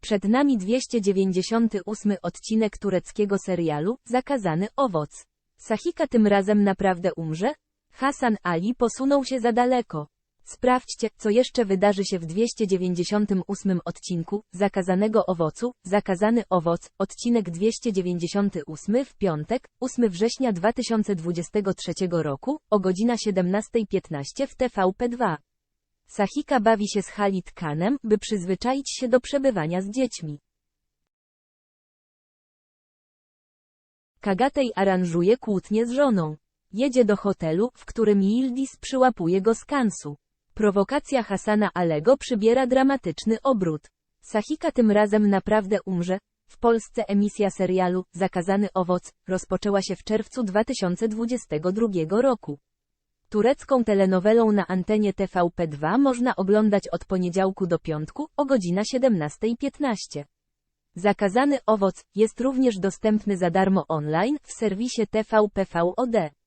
Przed nami 298 odcinek tureckiego serialu Zakazany owoc. Sahika tym razem naprawdę umrze? Hasan Ali posunął się za daleko. Sprawdźcie, co jeszcze wydarzy się w 298 odcinku Zakazanego owocu. Zakazany owoc, odcinek 298 w piątek, 8 września 2023 roku, o godzina 17.15 w TVP2. Sahika bawi się z Halid Khanem, by przyzwyczaić się do przebywania z dziećmi. Kagatej aranżuje kłótnię z żoną. Jedzie do hotelu, w którym Yildiz przyłapuje go z kansu. Prowokacja Hasana Alego przybiera dramatyczny obrót. Sahika tym razem naprawdę umrze. W Polsce emisja serialu Zakazany owoc rozpoczęła się w czerwcu 2022 roku. Turecką telenowelą na antenie TVP2 można oglądać od poniedziałku do piątku o godzina 17.15. Zakazany owoc jest również dostępny za darmo online w serwisie TVP VOD.